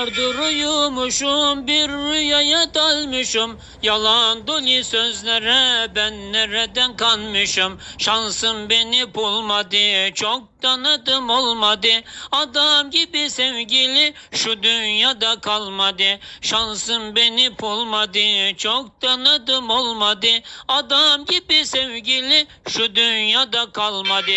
Yıllardır uyumuşum bir rüyaya dalmışım. Yalan dolu sözlere ben nereden kanmışım? Şansım beni bulmadı çoktan adım olmadı. Adam gibi sevgili şu dünyada kalmadı. Şansım beni bulmadı çoktan adım olmadı. Adam gibi sevgili şu dünyada kalmadı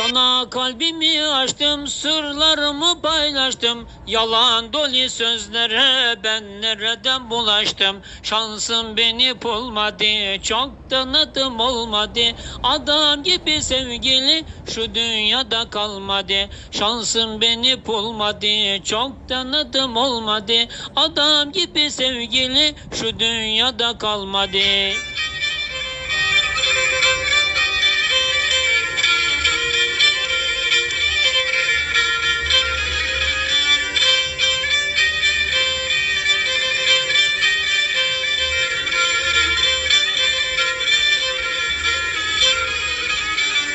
Sana kalbimi açtım, sırlarımı paylaştım. Yalan dolu sözlere ben nereden bulaştım? Şansım beni bulmadı, çoktan adım olmadı. Adam gibi sevgili şu dünyada kalmadı. Şansım beni bulmadı, çoktan adım olmadı. Adam gibi sevgili şu dünyada kalmadı.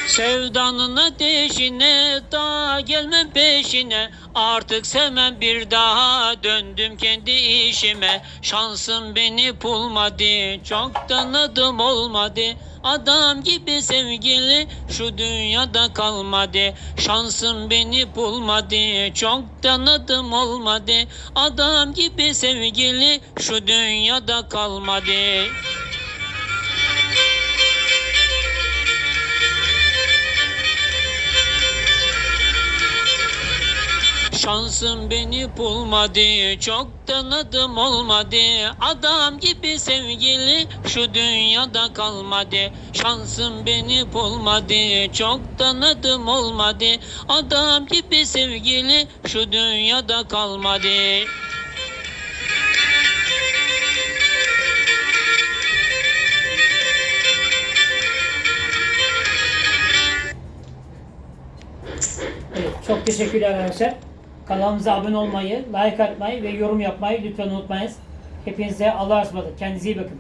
Sevdanın ateşine daha gelmem peşine. Artık sevmem bir daha döndüm kendi işime. Şansım beni bulmadı çoktan adım olmadı. Adam gibi sevgili şu dünyada kalmadı. Şansım beni bulmadı çoktan adım olmadı. Adam gibi sevgili şu dünyada kalmadı Şansım beni bulmadı, çoktan adım olmadı. Adam gibi sevgili şu dünyada kalmadı. Şansım beni bulmadı, çoktan adım olmadı. Adam gibi sevgili şu dünyada kalmadı. Çok teşekkürler arkadaşlar. Kanalımıza abone olmayı, like atmayı ve yorum yapmayı lütfen unutmayınız. Hepinize Allah'a ısmarladık. Kendinize iyi bakın.